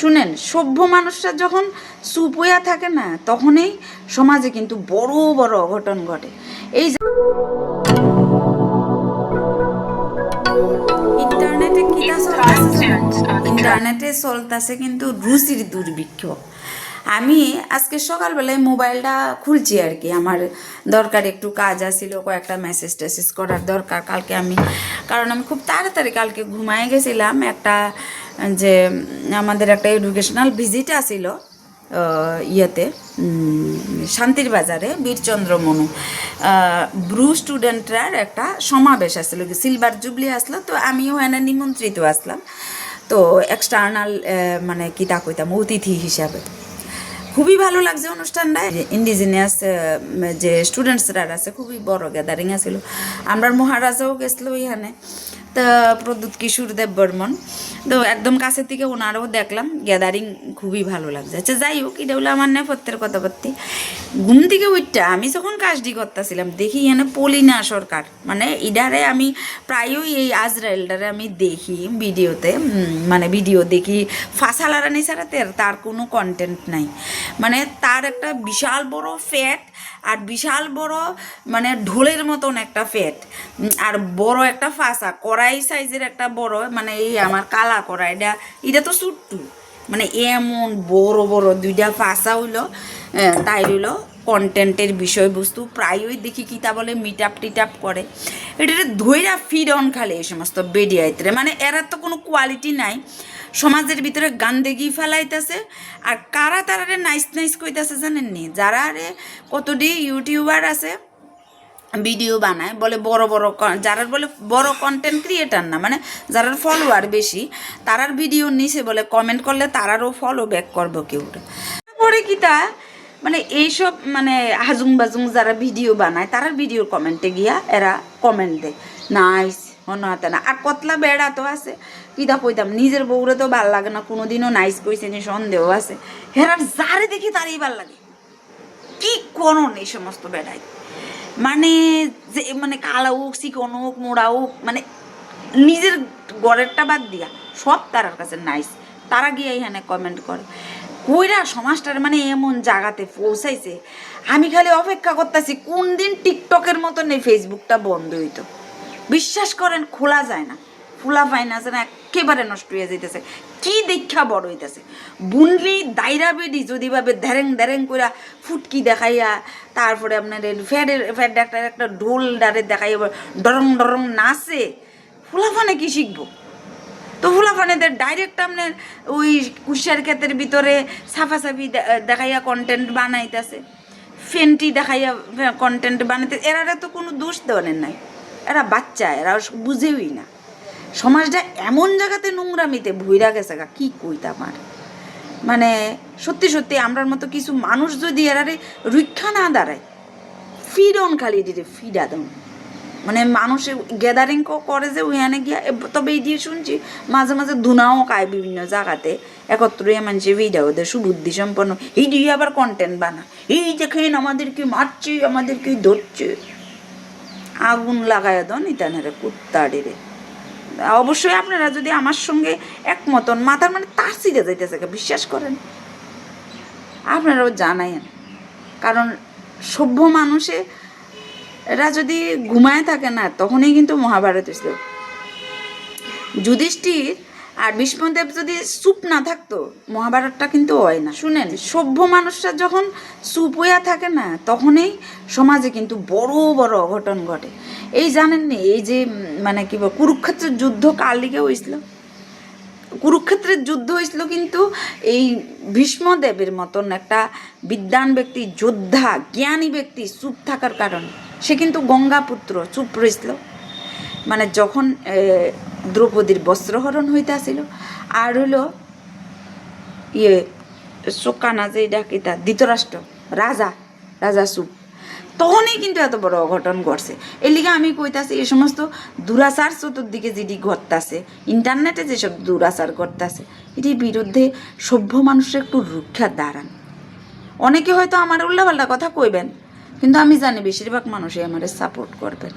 শুনেন, সভ্য মানুষরা যখন হইয়া থাকে না, তখনই সমাজে কিন্তু বড় বড় অঘটন ঘটে। এই ইন্টারনেটে কি ইন্টারনেটে চলতেছে কিন্তু রুচির দুর্ভিক্ষ। আমি আজকে সকালবেলায় মোবাইলটা খুলছি আর কি। আমার দরকার একটু কাজ আসছিল কয়েকটা মেসেজ টেসেজ করার দরকার কালকে আমি। কারণ আমি খুব তাড়াতাড়ি কালকে ঘুমায় গেছিলাম, একটা যে আমাদের একটা এডুকেশনাল ভিজিট আসিল ইয়েতে শান্তির বাজারে, বীরচন্দ্র মনু। ব্রু স্টুডেন্টরার একটা সমাবেশ আসলো সিলভার জুবলি আসলো, তো আমিও এনে নিমন্ত্রিত আসলাম। তো এক্সটার্নাল মানে কি তা কইতাম, অতিথি হিসাবে। খুবই ভালো লাগছে অনুষ্ঠানটা। ইন্ডিজিনিয়াস যে স্টুডেন্টসরা আছে, খুবই বড় গ্যাদারিং আছিল। আমরা মহারাজাও গেছিল তা প্রদ্যুৎ কিশোর দেব বর্মন। তো একদম কাছের থেকে ওনারও দেখলাম গ্যাদারিং খুবই ভালো লাগছে। আচ্ছা যাই হোক, এটা হলো আমার নেপথ্যের কথাবার্তি। ঘুম থেকে উঠটা আমি যখন কাজটি করতেছিলাম, দেখি এখানে পলিনা সরকার। মানে ইডারে আমি প্রায়ই এই আজরায়েলটারে আমি দেখি ভিডিওতে মানে ভিডিও দেখি। ফাঁসালারানি ছাড়া তার কোনো কন্টেন্ট নাই। মানে তার একটা বিশাল বড় ফ্যাট আর বিশাল বড় মানে ঢোলের মতন একটা ফ্যাট আর বড় একটা ফাঁসা, কড়াই সাইজের একটা বড় মানে এই আমার কালা কড়াই, এটা এটা তো সুট্টু। মানে এমন বড় বড় দুইটা ফাঁসা হইল তাই হইল কন্টেন্টের বিষয়বস্তু। প্রায়ই দেখি কি তা বলে মিট আপ টিট আপ করে। এটা ধৈরা ফিড অন খালে এই সমস্ত বেডিয়াইতে মানে এরা তো কোনো কোয়ালিটি নাই। সমাজের ভিতরে গান্দেগি ফেলাইতেছে। আর কারা তারারে নাইস নাইস কইতাছে জানেন নি? যারা আরে কতটি ইউটিউবার আছে, ভিডিও বানায়, বলে বড় বড় ক- যারা বলে বড় কন্টেন্ট ক্রিয়েটার না মানে যারা ফলোয়ার বেশি, তারার ভিডিও নিচে বলে কমেন্ট করলে তারারও ফলো ব্যাক করব কেউ পরে কি তা? মানে এইসব মানে হাজুং বাজুং যারা ভিডিও বানায়, তারার ভিডিও কমেন্টে গিয়া এরা কমেন্ট দেয়। নাইস হনাতে না। আর কতলা বেড়া তো আছে। কিতা কইতাম নিজের বউরে তো ভালো লাগে না, কোনোদিনও নাইস কইছে নি সন্দেহ আছে। হেরার যারে দেখি তারই ভালো লাগে। কি করন এই সমস্ত বেড়াই? মানে যে মানে কালা হোক, চিকন হোক, মোড়া হোক মানে নিজের গড়েরটা বাদ দিয়া সব তারার কাছে নাইস। তারা গিয়ে এখানে কমেন্ট করে। কইরা সমাজটার মানে এমন জায়গাতে পৌঁছাইছে। আমি খালি অপেক্ষা করতেছি কোন দিন টিকটকের মতন এই ফেসবুকটা বন্ধ হইতো। বিশ্বাস করেন, খোলা যায় না। ফুলা ফাইনান্স না একেবারে নষ্ট হয়ে যাইতেছে। কি দীক্ষা বড় হইতেছে? বুনলি, দাইরা বেডি যদি ভাবে ধেরেং ধেরেং কইরা ফুটকি দেখাইয়া, তারপরে আপনার ফ্যাডের, ফ্যাড ডাক্তার একটা ঢোল ডারে দেখাইয়া ডরং ডরং নাচে, ফুলাফানে কি শিখব? তো ফুলাফানেদের ডাইরেক্ট আপনার ওই কুশিয়ার ক্ষেতের ভিতরে সাফাসাফি দেখাইয়া কন্টেন্ট বানাইতেছে। ফেন্টি দেখাইয়া কন্টেন্ট বানাইতে এরা তো কোনো দোষ দেওয়ানের নাই। এরা বাচ্চা, এরা বুঝেই না। সমাজটা এমন জায়গাতে নোংরামিতে ভুইরা গেছে গা, কী কইতা আমার? মানে সত্যি সত্যি আমরার মতো কিছু মানুষ যদি এরারে রক্ষা না দাঁড়ায় ফিডন খালি দিতে ফিডা দন। মানে মানুষে গ্যাদারিং করে যে ওইখানে গিয়া তবে এই দিয়ে শুনছি, মাঝে মাঝে ধুনাও খায় বিভিন্ন জায়গাতে, একত্র মানুষের ভিডিও ওদের সুবুদ্ধি সম্পন্ন এই দিয়ে আবার কন্টেন্ট বানা এই দেখেন আমাদেরকে মারছে, আমাদেরকে ধরছে। আগুন লাগায় দন ইতানারে কুত্তাডিরে। অবশ্যই আপনারা যদি আমার সঙ্গে একমতন মাথার মানে তার সিরে যাইতেছে বিশ্বাস করেন। আপনারাও জানাইন কারণ সভ্য মানুষে এরা যদি ঘুমায় থাকে না, তখনই কিন্তু মহাভারত হয়েছিল যুধিষ্ঠির আর ভীষ্মদেব যদি চুপ না থাকতো, মহাভারতটা কিন্তু হয় না। শুনেন, সভ্য মানুষরা যখন চুপ হইয়া থাকে না, তখনই সমাজে কিন্তু বড় বড় অঘটন ঘটে। এই জানেন নি, এই যে মানে কি বল, কুরুক্ষেত্রের যুদ্ধ কার লিগে হয়েছিল? কুরুক্ষেত্রের যুদ্ধ হয়েছিল কিন্তু এই ভীষ্মদেবের মতন একটা বিদ্যান ব্যক্তি, যোদ্ধা, জ্ঞানী ব্যক্তি চুপ থাকার কারণে। সে কিন্তু গঙ্গাপুত্র চুপ রয়েছিল। মানে যখন দ্রৌপদীর বস্ত্রহরণ হইতে আসিল আর হলো ইয়ে শোকানা যে ডাকিতা ধৃতরাষ্ট্র, রাজা রাজা চুপ। তখনই কিন্তু এত বড় অঘটন ঘটছে। এর লিগে আমি কইতাছি, এই সমস্ত দুরাচার চতুর্দিকে যেটি ঘটতাছে, ইন্টারনেটে যেসব দুরাচার ঘটতাছে, এটির বিরুদ্ধে সভ্য মানুষের একটু রুক্ষা দাঁড়ান। অনেকে হয়তো আমার উল্লাপাল্লা কথা কইবেন, কিন্তু আমি জানি বেশিরভাগ মানুষই আমার সাপোর্ট করবেন।